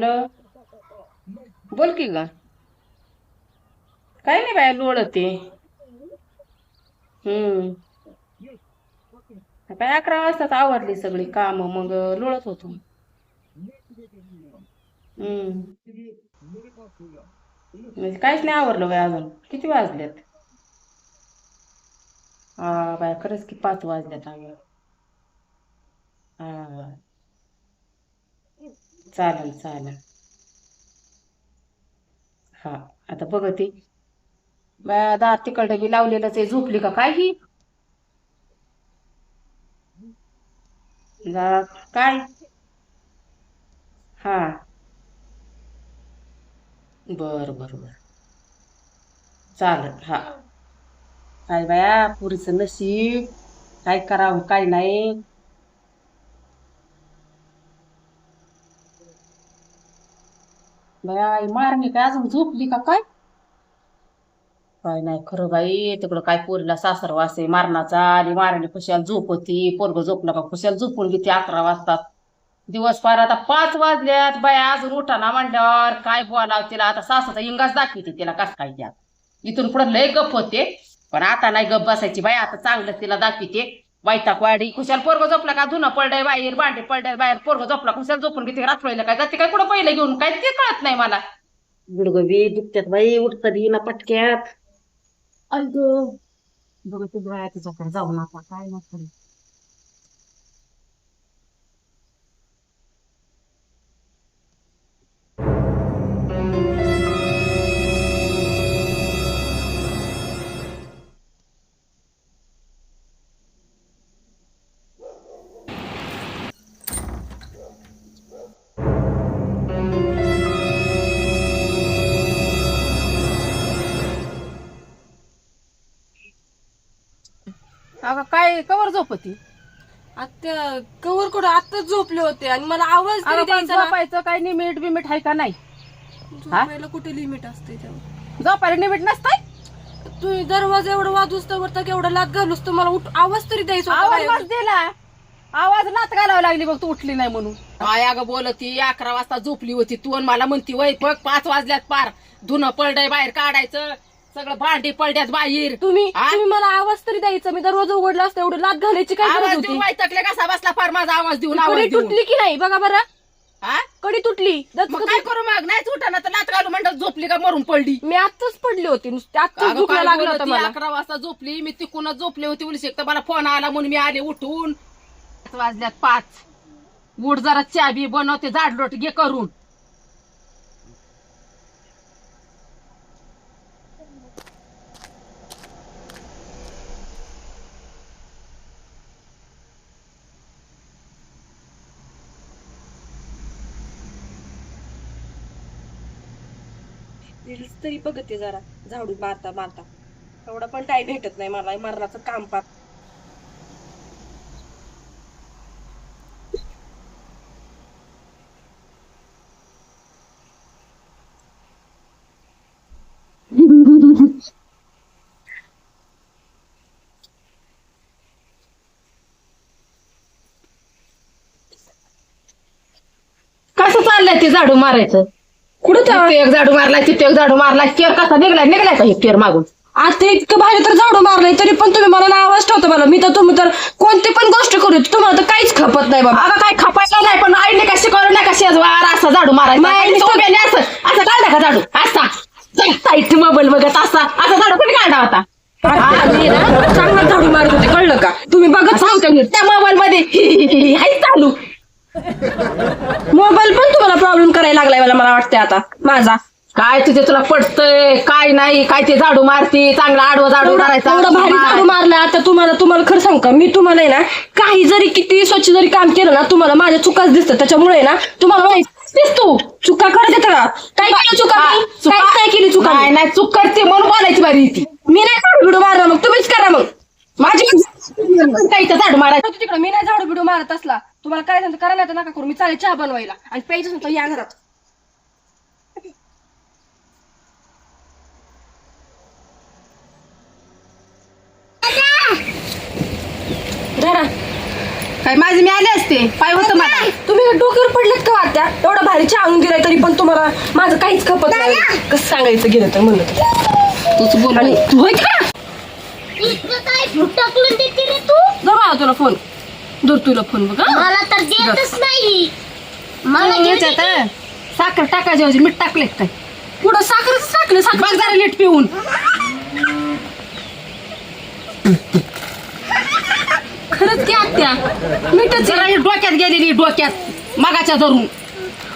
Hello बोल की ग. काय नाही बाय लोळते हम्म. काय अकरा वाजताच आवडली सगळी काम मग लोळत होतो. हम्म. म्हणजे काहीच नाही आवरलं बाय अजून. किती वाजलेत? हा बाय खरंच की पाच वाजल्यात आम्ही हा. चालेल चालेल. हा आता बघते बाया दार तिकडं बी लावलेलंच आहे झोपली का काय ही? जा काय? हा. बर बर बर. चालेल हा. काय बाया पुरीचं नशीब. काय करावं काय नाही. बाई मारणी काय? अजून झोपली का काय? काय नाही खरं बाई तिकडं काय पोरीला सासर वासे मारणाचा आणि मारणी खुशाल होती. पोरग झोपलं का खुशाल झोपून घेते अकरा वाजतात दिवस पार आता पाच वाजल्यात. बाया अजून उठाना म्हणल्यावर काय बोलाव तिला? आता सासाचा इंगाच दाखवते तिला कस काय द्या इथून पुढे लय गप होते. पण आता नाही गप बसायची बाई. आता चांगलं तिला दाखवते. वैताग वाडी. खुशाल पोरग झोपला का? धुणं पडलंय बाहेर भांडे पडलंय बाहेर. पोरग झोपला खुशाल झोपून घेते रात्रीला काय? जाते काय कुठं पहिलं घेऊन? काय ते कळत नाही मला. गुडगवी दुखत्यात बाई उठतात ना पटक्यात. अग बघ तू बाया तिच्याकडे जाऊ नका. काय नको. कवर झोपती? आता कवर कुठं? आताच झोपले होते आणि मला आवाज तरी अगं पण द्यायचा ना. झोपायचं काय निमिट बिमिट आहे का नाही? झोपायला कुठे लिमिट असते तेव्हा? झोपायला निमिट नसतंय? तुम्ही दरवाजा एवढं वाजूस तर वरता केवढा लाग घालूस तर मला उठ- आवाज तरी द्यायचा होता आवाज. मस्त दिला. आवाज नात घालावं लागली बघ तू उठली नाही म्हणून. काय अगं बोलती? अकरा वाजता झोपली होती तू आणि मला म्हणती वय बघ पाच वाजल्यात पार. धुणं पडलंय बाहेर काढायचं. सगळं भांडी पडल्यात बाहेर. तुम्ही? तुम्ही मला आवाज तरी द्यायचा. मी दरवाजा उघडला असता एवढं लाग घालायची काय गरज आवाज होती? देऊन वाईटकले कसा बसला फार माझा आवाज देऊन कडी आवाज देऊन. तुटली की नाही? बघा बरं. हा? कडी तुटली. मग काय करू मग? नाहीच उठाना तर लात घालू म्हणतात झोपली का मरून पडली? मी आताच पडली होती. नुसती आताच अगं दुखला काय लागला बोलती, होता मला. अकरा वाजता झोपली. मी तिकूनच झोपली होती. उलशी तर मला फोन आला म्हणून मी आले उठून. पाच वाजल्यात पाच. उठ जरा चहा बी बनवते जाडलोट घे करून. रील्स तरी बघते जरा. झाडू मारता मारता. एवढा पण टाइम भेटत नाही मला. मरणाचं काम पाहत कसं चाललंय ते झाडू मारायचं? कुठं एक झाडू मारलाय तिथे एक झाडू मारलाय. केर कसा निघलाय निघलाय का हे केर मागून? आता इतकं भारी तर झाडू मारलंय तरी पण तुम्ही मला ना आवाज ठेवता मला मी तर तुम्ही तर कोणती पण गोष्ट करू तुम्हाला तर काहीच खपत नाही बाबा. अगं काय खपायचं नाही पण आईने का शिकवलं नाही का शेजवार असा झाडू मारायचा. माय आणि तो गेले असं असं काढला का झाडू? असा. साईट मोबाईल बघत असा. असा झाडू कोणी काढला होता? आता मी ना चांगला झाडू मारत होते कळलं का? तुम्ही बघत सांगता त्या मोबाईल मध्ये हाय चालू. मोबाईल पण तुम्हाला प्रॉब्लेम करायला लागलाय मला मला वाटतंय आता. माझा. काय तुझे तुला पटतंय? काय नाही? काय ते झाडू मारती? चांगला आडवं झाडू एवढा मारायचा एवढा भारी झाडू मारला आता तुम्हाला तुम्हाला खरं सांग का? मी तुम्हाला आहे ना काही जरी किती स्वच्छ जरी काम केलं ना तुम्हाला माझ्या चुकाच दिसतात. त्याच्यामुळे ना तुम्हाला माहीत तू. चुका करत का काय केलं चुका मी? चुका- काहीच नाही केली चुका मी. नाही चूक करते म्हणून बोलायची बारी ती. मी नाही झाडू बिडू मारला मग. तुम्हीच करा मग. माझी काही झाडू मारायचं? तिकडे मी नाही झाडू बिडू मारत असला. तुम्हाला काय सांगतो करा नाही तर नका करू. मी चालेल चहा बनवायला. आणि प्यायचं सांगतो या घरात. धरा. काय माझे मी आले असते? पाय होतं मला तुम्ही डोक्यावर पडलेत का वाटत्या एवढा भारी चहा आणून दिलाय तरी पण तुम्हाला माझं काहीच खपत नाही. कसं सांगायचं गेलं तर म्हणलं तर. तूच बोल. आणि. तू होय का देते रे तू? जा बाळा तुला फोन दूर तुला फोन बघ हा? मला तर देतच नाही. मला तू घेऊ याच्यात दे की. साखर टाकायची मीठ टाकले काय पुढं साखरच टाकलं बघ साखर जरा नीट पिऊन. खरंच की आत्या मीठच जरा आहे. डोक्यात गेलेली डोक्यात. मगाच्या धरून.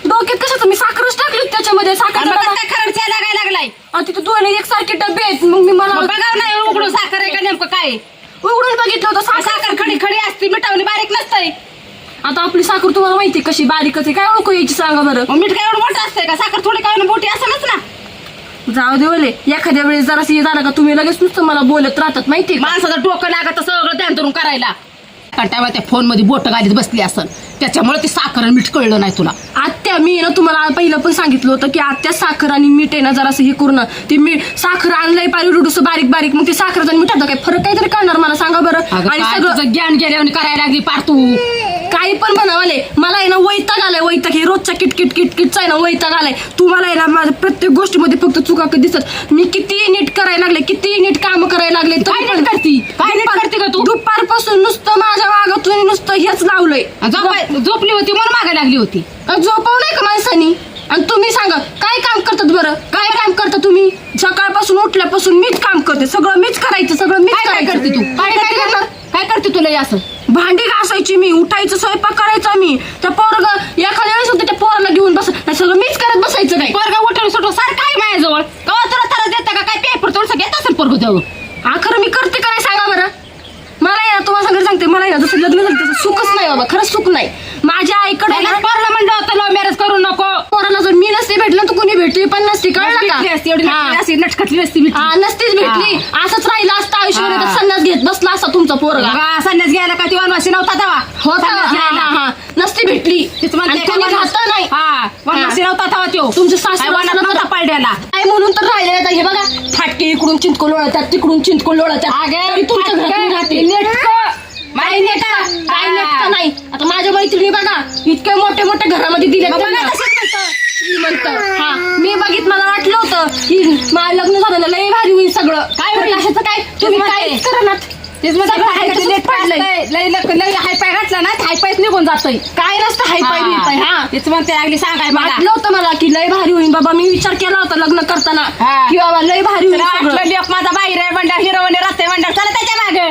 डोक्यात कशाचं? मी साखरच टाकली त्याच्यामध्ये साखर आणि मग टाकायला- काय खरंच यायला लागायला लागलाय. आणि तिथे दोन एक सारखे डबे आहेत मग मी मला मग बघावं नाही उघडून साखर आहे का नेमकं काय? आहे? उघडून बघितलं होतं साखर साखर खडी खडी असते मिठावली बारीक नसतंय आता आपली साखर तुम्हाला माहिती कशी बारीकच आहे? काय ओळखू यायची सांगा बरं. मग मीठ काय एवढं मोठं असतंय का? साखर थोडी काय मोठी असनच ना. जाऊ दे ओले एखाद्या वेळेस जरा हे झालं का तुम्ही लगेच नुसतं मला बोलत राहतात माहिती माणसाचं डोकं लागत सगळं ध्यान धरून करायला. कंटाळा त्या फोनमध्ये बोट घालीत बसली असन. त्याच्यामुळे ती साखर आणि मीठ कळलं नाही तुला. आत्या मी ना तुम्हाला पहिलं पण सांगितलं होतं की आत्या साखर आणि मीठ आहे ना जरासं हे करू ना. ते मीठ साखर आणलंय पाहिजे रुडूस बारीक बारीक मग ते साखर आणि मिठाचा काय फरक काहीतरी कळणार मला सांगा बरं. अगं आणि काय सगळं तुझं ज्ञान गेल्यावर करायला लागली पार तू. काही पण म्हणावाले मला आहे ना वैताग आलाय वैताग. हे रोजच्या किटकिट किटकिटचा आहे ना वैताग आलाय. तुम्हाला आहे ना माझ्या प्रत्येक गोष्टीमध्ये फक्त चुका कधी दिसत मी किती नीट करायला लागले किती नीट काम करायला लागले तरी काय नीट करती? काय नीट करती का तू? दुपारपासून नुसतं माझ्या मागं तुम्ही नुसतं हेच लावलंय. झोपाय- झोपली होती म्हणून मागायला लागली होती. झोपव नाही का माणसानी? आणि तुम्ही सांगा काय काम करतात बरं? काय काम करता तुम्ही? सकाळपासून उठल्यापासून मीच काम करते. सगळं मीच करायचं सगळं मीच काय काय करायचं. करते तू? काय? करणार? काय करते तुला हे असं? भांडी घासायची मी उठायचं स्वयंपाक करायचा मी. त्या पोरग एखाद्या वेळेस होते त्या पोराला घेऊन बस नाही सगळं मीच करत बसायचं काय पोरगा उठून सुटून सारखं आहे माझ्याजवळ. कवा तुला त्रास देता का? काय पेपर थोडस घेत असेल पोरग जवळ? हा खरं मी करते का नाही सांगा बरं. मला ना तुम्हाला सांगते सांगते. मला ना जसं लग्न झालं तसं सुखच नाही बाबा खरंच सुख नाही. माझ्या आईकडे पोरला म्हणलं होतं लव्ह मॅरेज करू नको. मी नसते भेटलं तर कोणी भेटली पण नसती कळलं भेटली असती, एवढी का हा. नटखटली असती, नटखटली नसती भेटली. हा नसतीच भेटली. असंच राहिलं असतं आयुष्यभर हा. संन्यास घेत बसला असा तुमचा पोरगा. संन्यास घ्यायला का? ती वनवासी नव्हता तेव्हा. होता. संन्यास हा, घ्यायला. हा, हा. नसती भेटली. तीच म्हणते आणि वनवास- नाही. हा वनवासी हा. नव्हता तेव्हा त्यो. तुमचं सासू काय वनात नसलं तर- नव्हता. पडल्याला काय म्हणून तर राहिले आता हे बघा फाटके इकडून चिंतकोल लोळतात तिकडून चिंतकोल लोळतात. तरी तुमच्या घरात मी राहते. काय नेटकं. काय नेटकं नाही. आता माझ्या मैत्रिणी बघा इतके मोठे मोठे घरामध्ये दिले बघा तशीच श्रीमंत हा मी बघित मला वाटलं होतं की माझं लग्न झालं ना लय भारी होईल सगळं काय होईल? काय तुम्ही. काय करणार तेच म्हणते, सगळं हाय तसंच पडलंय. लय लय- लय हाय पाय घातला ना हाय पायच निघून जातोय काय नसतं हाय पाय हा तेच म्हणते लागली सांगाय मला वाटलं होतं मला की लय भारी होईल बाबा मी विचार केला होता लग्न करताना हा. की बाबा लय भारी होईल तुला सगळं. वाटलं लेक माझा बाहेर आहे मंडळ हिरोवने राहते मंडळ चला त्याच्यामागे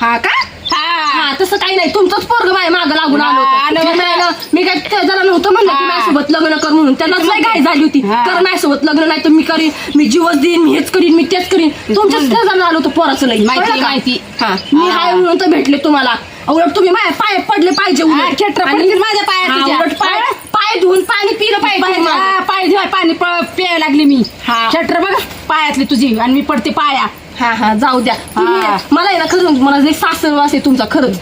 हा का हा हा तसं काही नाही तुमचंच पोरग माझ्या मागं लागून आलो होतं आलं मी काय त्याला नव्हतं म्हणलं की हा. माझ्यासोबत लग्न कर म्हणून त्यालाच नाही काय झाली होती हा. कर माझ्यासोबत लग्न नाही तर मी करीन मी जीवच देईन मी हेच करीन मी तेच करीन तुमच्याच. त्याला आलो होतं पोराचं लई माहिती, कळलं का? माहिती. हा मी हा. हाय म्हणून तर भेटले तुम्हाला उलट तुम्ही माझ्या पाय पडले पाहिजे हा, उलट. खेटर आणि- पडतील माझ्या पायात हा, तुझ्या. उलट पाय. पाय धुवून पाणी पिलं पाहिजे पाय. हा, धुवाय पाणी प- प्यायला लागली मी. हा. शटर बघ पायातली तुझी आणि मी पडते पाया. हा हा जाऊ द्या. तुम्ही हा. मला आहे ना खरं मला लई सासर वास आहे तुमचा खरंच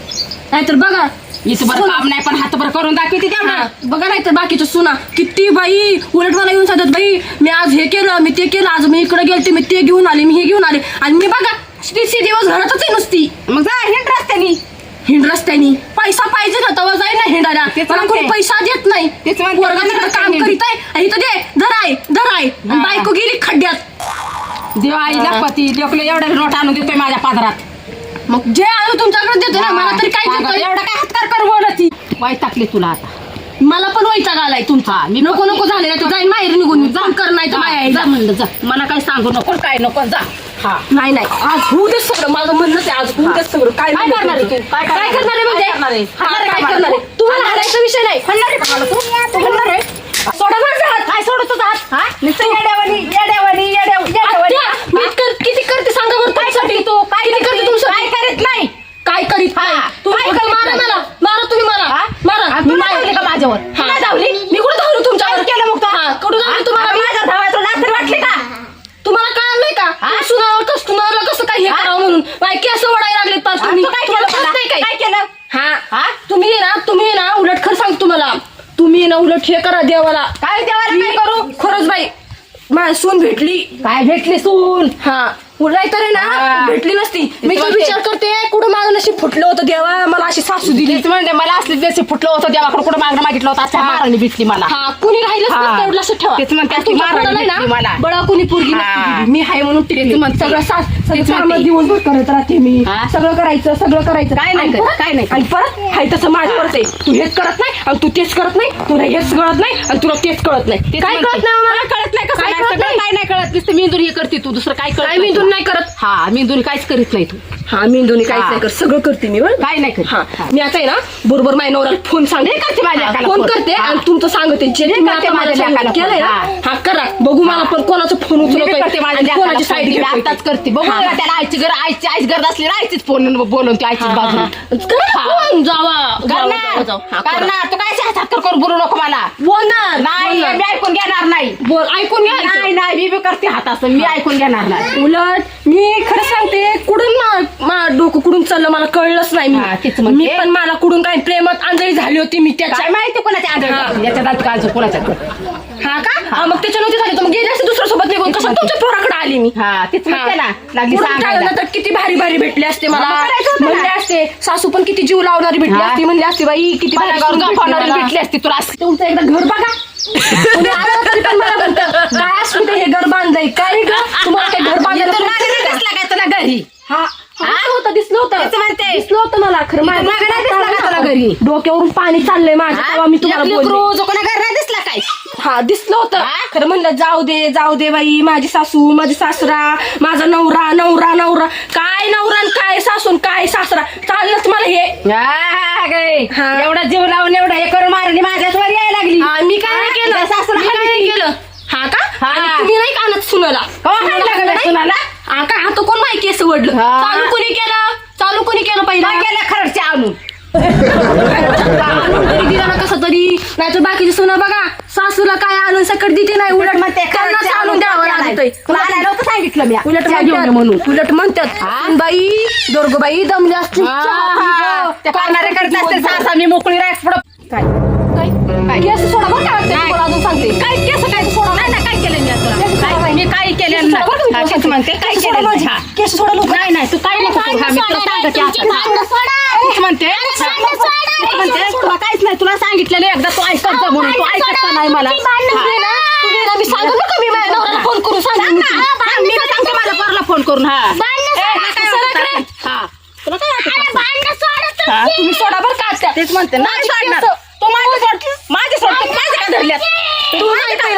नाहीतर बघा इथं बरं काम नाही पण हात बरं करून दाखवते हा, तेवढं बघा नाही तर बाकीच्या सुना. किती बाई उलट मला येऊन सांगतात बाई मी आज हे केलं मी ते केलं आज मी इकडे गेलते मी ते घेऊन आले मी हे घेऊन आले. आणि मी बघा तीस दिवस घरातच आहे नुसती. मग जा हिंड रस्त्यानी. हिंड रस्त्यानी. पैसा पाहिजे ना तेव्हा जाईल ना हिंडायला. तेच मला कोणी. पैसा देत नाही. तेच म्हणते. पोरगा तिकडं काम. करीत आहे आणि इथं दे धराय धराय हा. बायको गेली खड्ड्यात. देव आईला. पती लेकलं एवढं नोट आणून देतोय माझ्या पादरात. मग जे आलं तुमच्याकडे देतो ना मला तरी काय देतोय? एवढं काय हातकार कर बोलत? ती वाईट टाकली तुला आता. मला पण वैताग आलाय तुमचा. मी नको नको झाले. ना तू जाईन माहेर निघून. जाऊन कर नाही तर जा, माया जा. म्हणलं जा. मला काय सांगू नको काय नको जा. हा नाही नाही आज होऊ दे सगळं माझं म्हणणंच आहे आज होऊ दे सगळं काय काय करणार आहे तुमचं? तू? काय काय करणार करणार आहे? म्हणजे काय करणार आहे? काय करणार आहे? तुम्हाला हाणायचा विषय नाही म्हणणार आहे का मला तू? तू म्हणणार आहे? सोडा माझा हात काय सोडत हात हा नुसतं येड्यावानी येड्यावानी येड्या- येड्यावानी आत्या, मी कर- किती करते सांगा बरं काय तुमच्यासाठी? करते तू काय किती करते करते तुमच्यासाठी? काय करीत नाही काय करीत हा. नाही तुम्ही काय फक्त करीत मारा नाही? मला मारा तुम्ही मला हा? मारा हा, तू मी नाही धावली का माझ्यावर? हा. तू नाही धावली? मी कुठं धावली तुमच्यावर काय केलं मग तू? हा, कुठं धावली हा? तुम्हाला अगं, मी? माझ्या धावायचं लाथर वाटली का तुम्हाला कळलंय का हा? सुनावर कसं सुनावरला कसं काय हे हा? करावं म्हणून बाय केस ओढायला लागलेत पाच हा, तुम्ही तू काय तुम्हाला केलं कळत मला? नाही काय काय केलं हा हा? तुम्ही आहे ना तुम्ही आहे ना उलट खरं सांगतो तुम्हाला हे करा देवाला काय देवाला काय मी- करू खरंच बाई माझी सून भेटली काय भेटली सून हा नाहीतर आहे ना हा. भेटली नसती मी तर म्हणते. विचार करते कुठं माझं नशीब फुटलं होतं देवा मला अशी सासू दिली तेच म्हणते मला असली दिवशी फुटलं होतं देवाकडे कुठं मागणं मागितलं होतं आता महाराणी भेटली मला हा कुणी राहिलंच हा. नसतं एवढं लक्षात ठेवा तेच म्हणते, आणि ती भेटली मला. ना बळा कुणी पोरगी नसती हा. दिली. मी आहे म्हणून टिकली तेच म्हणते. सगळं सास दिवसभर करत राहते मी हा. सगळं करायचं सगळं करायचं काय नाही आणि करत, परत- काय नाही करत. आणि परत हाय तसं आहे तू हेच करत नाही आणि तू तेच करत नाही तुला हेच कळत नाही आणि तुला तेच कळत नाही तेच काय म्हणते. कळत नाही मला? कळत नाही कसं काय कळत नाही? काय नाही कळत नुसतं मेंदून हे करते तू दुसरं काय कळत काय मी तुला. नाही करत हा मेंदून काहीच करीत नाही तू हा मी दोन्ही काहीच हा. नाही करत सगळं करते मी बरं काय नाही करीत हा हा. मी आता आहे ना बरोबर माझ्या नवऱ्याला फोन सांगते करते माझ्या एकाला फोन फोन. करते हा. आणि तुमचं सांगते जे हे तुम्ही करते आता माझ्या केलंय फोन. हा करा बघू मला पण कोणाचा फोन मी करते माझ्या कोणाची. साईड आताच करते बघू त्याला आईची आईची आईच गरज असली ना आईचीच फोन बोलून ती आईचीच बाजू करा फोन, जावा? जावा, जावा, जावा. करा. करणार? तू काय हातात कर करून बोलू नको मला. बोलणार नाही बोलणार. मी ऐकून घेणार नाही. बोल ऐकून घ्या नाही नाही मी बी करते हात असं मी ऐकून घेणार नाही. उलट मी खरं सांगते कुठून मा- मा डोकं कुठून चाललं मला कळलंच नाही हा, तेच मी म्हणते. मी पण मला कुठून काही प्रेमात आंधळी झाली होती मी त्याच्या काय माहिती कोणाच्या. आंधळ याच्या दात कोणाच्या हा का? हा, मग त्याच्या नव्हती झाली. तर मग गेली असते दुसऱ्या सोबत निघून कसं तुमच्या पोराकडे आली मी? हा तेच म्हणते ना. लागली सांगायला. तर किती भारी भारी भेटले असते मला. मग करायचं होतं ना. म्हणले असते सासू पण किती जीव लावणारी भेटली हा. असती. म्हणले असते बाई किती भारी पलंगावर सून भेटली गप्पावणारी मला. भेटली असती तुला. असं. तुमचं एकदा घर बघा. कोणी आलं तरी पण मला म्हणतं काय असू ते हे घर बांधलंय? काय ग? तुम्हाला काय घर बांधायला इथून मागे कोणी नाही? का? दिसला काय तुला घरी. हा. हा, होतं दिसलं होतं. तेच म्हणते. दिसलं होतं मला. खरं मागे नाही दिसलं का तुला घरी? डोक्यावरून पाणी चाललंय माझ्या तेव्हा मी तुम्हाला बोलले. रोज कोणा काय हा दिसलं होतं. हा? खरं म्हणलं जाऊ दे जाऊ दे बाई माझी सासू माझी सासरा माझा नवरा नवरा नवरा. काय नवरा आणि काय सासून काय सासरा? चाललंच मला हे. हा. हा. एवढा जीव लावून एवढा हे करून मारली माझ्याच वर यायला लागली. हा, मी काय नाही केलं. मी काय हाणली. नाही केलं. हा का? हा. आणि तुम्ही नाही कानात सुनाला? हो, हाणलं का नाही? सुनाला? हा का? आता कोण माहिती असं वडलं? हा. चालू कोणी केलं? चालू कोणी केलं पहिला? काय केलं? खरडचे आणून. दिला ना कसं तरी. नाहीतर बाकीचे सुना बघा. सासूला काय आणून सकट देते नाही उलट मग ते त्यांनाच आणून द्यावं लागतंय. तुला आणायला नव्हतं सांगितलं मी. उलट घेऊन ये म्हणून उलट म्हणतात? बाई दोर्गबाई दमली असतील चहा पी गं. करणारे करत असते सासा मी मोकळी राहत पुढं काय? काय? काय? केस सोडा बरं काय वाटतं तुम्हाला अजून सांगते. काय केस काय? सोडा. नाही नाही काय केलं मी आता? काय? मी काय केलेलं केस सोडा बरं का मी नाही तुला तेच म्हणते सांगते. काय केस सोडा केलं माझी. हा. केस सोडा लवकर. नाही नाही तू काय नको करू. हा, मी तुला सांगते आता. तेच म्हणते तेच म्हणते तुला काहीच नाही तुला सांगितलेलं एकदा तू ऐकत जा म्हणून तू ऐकत का नाही मला ना, ना, मी सांगू नका मी माझ्या नवऱ्याला फोन करून सांग मी. ना. सांग, मी सांगते माझ्या पोराला फोन करून हा काय. हा तुला काय वाटतं? तुम्ही. तुम्ही सोडा बरं का आत्या. तेच म्हणते नाही सोडणार तू माझे सोड माझे सोड तू माझे काय धरल्यात तू माझे काय